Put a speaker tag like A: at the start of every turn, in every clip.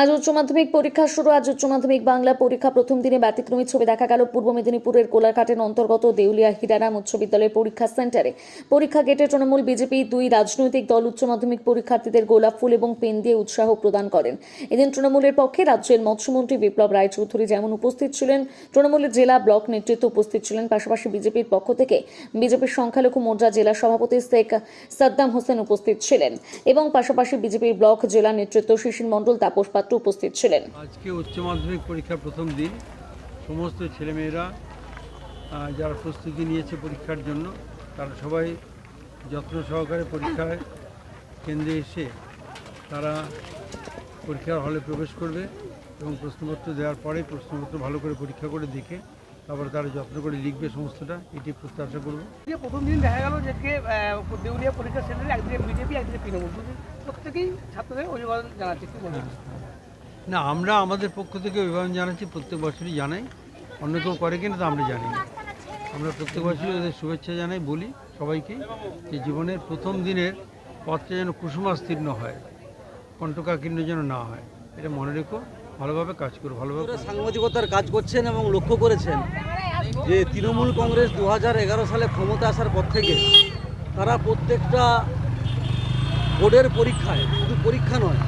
A: আজ উচ্চ মাধ্যমিক পরীক্ষা শুরু। আজ উচ্চ মাধ্যমিক বাংলা পরীক্ষা প্রথম দিনে ব্যতিক্রমী ছবি দেখা গেল। পূর্ব মেদিনীপুরের কোলাঘাটের অন্তর্গত দেউলিয়া হিরারাম উচ্চ বিদ্যালয়ের পরীক্ষা সেন্টারে। পরীক্ষা গেটে তৃণমূল বিজেপি দুই রাজনৈতিক দল উচ্চ মাধ্যমিক পরীক্ষার্থীদের গোলাপ ফুল এবং পেন দিয়ে উৎসাহ প্রদান করেন। এদিন তৃণমূলের পক্ষে রাজ্যের মৎস্যমন্ত্রী বিপ্লব রায়চৌধুরী যেমন উপস্থিত ছিলেন, তৃণমূলের জেলা ব্লক নেতৃত্ব উপস্থিত ছিলেন। পাশাপাশি বিজেপির পক্ষ থেকে বিজেপির সংখ্যালঘু মোর্চা জেলা সভাপতি শেখ সাদ্দাম হোসেন উপস্থিত ছিলেন এবং পাশাপাশি বিজেপির ব্লক জেলা নেতৃত্ব শিশির মণ্ডল, তাপস পাত্র উপস্থিত ছিলেন।
B: আজকে উচ্চ মাধ্যমিক পরীক্ষার প্রথম দিন। সমস্ত ছেলেমেয়েরা যারা প্রস্তুতি নিয়েছে পরীক্ষার জন্য তারা সবাই যত্ন সহকারে পরীক্ষায় কেন্দ্রে এসে তারা পরীক্ষার হলে প্রবেশ করবে এবং প্রশ্নপত্র দেওয়ার পরে প্রশ্নপত্র ভালো করে পরীক্ষা করে দেখে তারপরে তারা যত্ন করে লিখবে সমস্তটা এটি প্রত্যাশা করব।
C: প্রথম দিন দেখা গেল যে দেউলিয়া পরীক্ষা সেন্টারে একদিকে বিজেপি একদিকে তৃণমূল। প্রত্যেকেই ছাত্রদের অভিবাদন জানাচ্ছে।
B: না, আমরা আমাদের পক্ষ থেকে অভিভাবন জানাচ্ছি, প্রত্যেক বছরই জানাই। অন্য কেউ করে কিনা তা আমরা জানি না। আমরা প্রত্যেক বছরই ওদের শুভেচ্ছা জানাই, বলি সবাইকে যে জীবনের প্রথম দিনের পথটা যেন কুসুমাস্তীর্ণ হয়, কণ্ঠকাকীর্ণ যেন না হয়। এটা মনে রেখো, ভালোভাবে কাজ করো, ভালোভাবে
D: সাংবাদিকতার কাজ করছেন এবং লক্ষ্য করেছেন যে তৃণমূল কংগ্রেস দু হাজার এগারো সালে ক্ষমতা আসার পর থেকে তারা প্রত্যেকটা বোর্ডের পরীক্ষায়, শুধু পরীক্ষা নয়,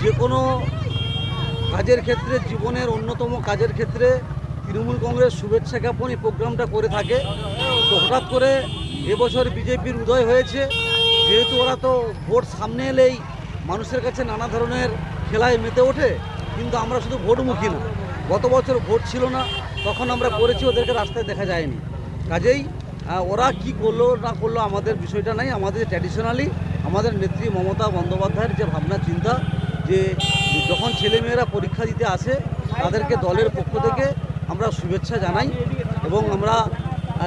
D: যে কোনো কাজের ক্ষেত্রে জীবনের অন্যতম কাজের ক্ষেত্রে তৃণমূল কংগ্রেস শুভেচ্ছা জ্ঞাপন এই প্রোগ্রামটা করে থাকে। তো হঠাৎ করে এবছর বিজেপির উদয় হয়েছে। যেহেতু ওরা তো ভোট সামনে এলেই মানুষের কাছে নানা ধরনের খেলায় মেতে ওঠে, কিন্তু আমরা শুধু ভোটমুখী না। গত বছর ভোট ছিল না, তখন আমরা করেছি, ওদেরকে রাস্তায় দেখা যায়নি। কাজেই ওরা কি করল, না করল আমাদের বিষয়টা নাই। আমাদের ট্র্যাডিশনালি আমাদের নেত্রী মমতা বন্দ্যোপাধ্যায়ের যে ভাবনা, চিন্তা, যে ছেলেমেয়েরা পরীক্ষা দিতে আসে তাদেরকে দলের পক্ষ থেকে আমরা শুভেচ্ছা জানাই এবং আমরা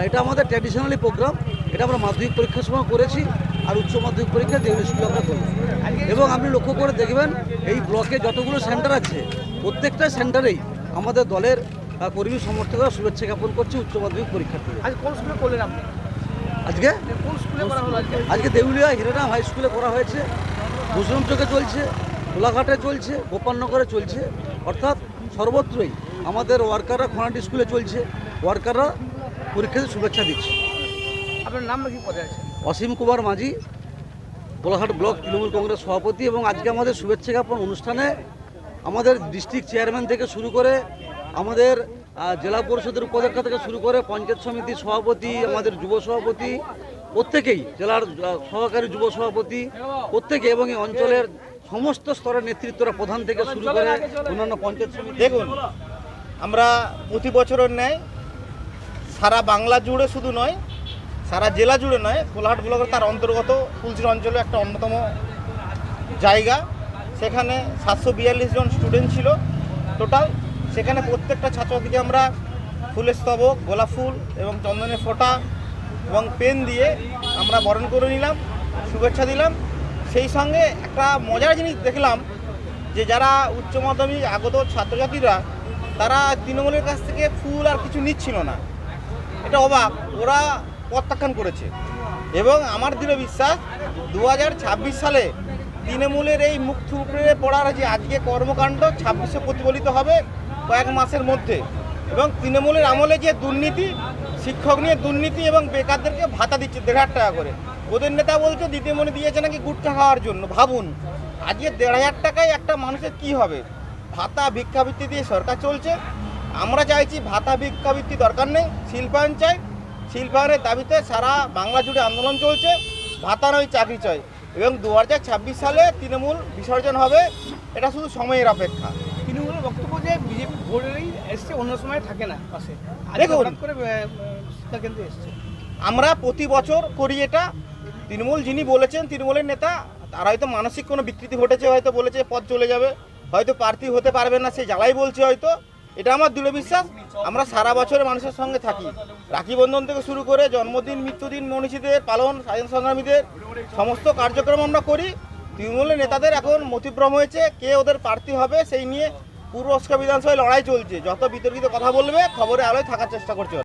D: এটা আমাদের ট্র্যাডিশনালি প্রোগ্রাম এটা আমরা মাধ্যমিক পরীক্ষার সময় করেছি আর উচ্চ মাধ্যমিক পরীক্ষা দেউলি স্কুলে আমরা করি এবং আপনি লক্ষ্য করে দেখবেন এই ব্লকে যতগুলো সেন্টার আছে প্রত্যেকটা সেন্টারেই আমাদের দলের কর্মী সমর্থকরা শুভেচ্ছা জ্ঞাপন করছে উচ্চ মাধ্যমিক পরীক্ষার্থী
C: আজ কোন স্কুলে করলেন আপনি?
D: আজকে?
C: আজকে?
D: দেউলিয়া হিরারাম হাই স্কুলে করা হয়েছে। মুসলিম চোখে চলছে। কোলাঘাটে চলছে গোপালনগরে চলছে। অর্থাৎ সর্বত্রই আমাদের ওয়ার্কাররা খনাটি স্কুলে চলছে। ওয়ার্কাররা পরীক্ষাতে শুভেচ্ছা দিচ্ছে।
C: আপনার নাম কি পদে আছে
D: অসীম কুমার মাঝি কোলাঘাট ব্লক তৃণমূল কংগ্রেস সভাপতি এবং আজকে আমাদের শুভেচ্ছা জ্ঞাপন অনুষ্ঠানে আমাদের ডিস্ট্রিক্ট চেয়ারম্যান থেকে শুরু করে আমাদের জেলা পরিষদের উপাধ্যক্ষ থেকে শুরু করে পঞ্চায়েত সমিতির সভাপতি আমাদের যুব সভাপতি প্রত্যেকেই জেলার সহকারী যুব সভাপতি, প্রত্যেকে এবং এই অঞ্চলের সমস্ত স্তরের নেতৃত্বরা প্রধান থেকে শুরু করে অন্যান্য পঞ্চায়েত সমিতি।
E: দেখুন, আমরা প্রতি বছরের ন্যায় সারা বাংলা জুড়ে শুধু নয়, সারা জেলা জুড়ে নয়, কোলাহাট ব্লকের তার অন্তর্গত ফুলচির অঞ্চলে একটা অন্যতম জায়গা। সেখানে সাতশো বিয়াল্লিশ জন স্টুডেন্ট ছিল টোটাল সেখানে প্রত্যেকটা ছাত্রছাত্রীকে আমরা ফুলের স্তবক, গোলাপ ফুল এবং চন্দনের ফোঁটা এবং পেন দিয়ে আমরা বরণ করে নিলাম, শুভেচ্ছা দিলাম। সেই সঙ্গে একটা মজার জিনিস দেখলাম যে যারা উচ্চ মাধ্যমিক আগত ছাত্রছাত্রীরা, তারা তৃণমূলের কাছ থেকে ফুল আর কিছু নিচ্ছিল না। এটা অবাক, ওরা প্রত্যাখ্যান করেছে। এবং আমার দৃঢ় বিশ্বাস দু হাজার ছাব্বিশ সালে তৃণমূলের এই মুখ থুবড়ে পড়ার যে আজকে কর্মকাণ্ড, ছাব্বিশে প্রতিফলিত হবে কয়েক মাসের মধ্যে। এবং তৃণমূলের আমলে যে দুর্নীতি শিক্ষক নিয়ে দুর্নীতি এবং বেকারদেরকে ভাতা দিচ্ছে দেড় হাজার টাকা করে। ওদের নেতা বলছে দিদিমণি দিয়েছে নাকি গুটখা খাওয়ার জন্য? ভাবুন আজকে দেড় হাজার টাকায় একটা মানুষের কি হবে? ভাতা ভিক্ষাবৃত্তি দিয়ে সরকার চলছে। আমরা চাইছি ভাতা ভিক্ষাবৃত্তি দরকার নেই। শিল্পায়ন চাই শিল্পায়নের দাবিতে সারা বাংলা জুড়ে আন্দোলন চলছে। ভাতা নয় চাকরি চাই। এবং দু হাজার ছাব্বিশ সালে তৃণমূল বিসর্জন হবে। এটা শুধু সময়ের অপেক্ষা।
C: তৃণমূলের বক্তব্য যে বিজেপি ভোটেরই এসছে অন্য সময় থাকে না পাশে।
E: দেখুন।
C: আহ, শিক্ষাকেন্দ্রে এসছে।
E: আমরা প্রতি বছর করি এটা। তৃণমূল যিনি বলেছেন তৃণমূলের নেতা তার হয়তো মানসিক কোনো বিকৃতি ঘটেছে হয়তো বলেছে পথ চলে যাবে হয়তো প্রার্থী হতে পারবে না সে জ্বালাই বলছে হয়তো। এটা আমার দৃঢ় বিশ্বাস। আমরা সারা বছরে মানুষের সঙ্গে থাকি। রাখি বন্ধন থেকে শুরু করে জন্মদিন মৃত্যুদিন মনীষীদের পালন স্বাধীন সংগ্রামীদের সমস্ত কার্যক্রম আমরা করি। তৃণমূলের নেতাদের এখন মতিভ্রম হয়েছে কে ওদের প্রার্থী হবে সেই নিয়ে পূর্ব বিধানসভায় লড়াই চলছে। যত বিতর্কিত কথা বলবে খবরে আলোয় থাকার চেষ্টা করছে।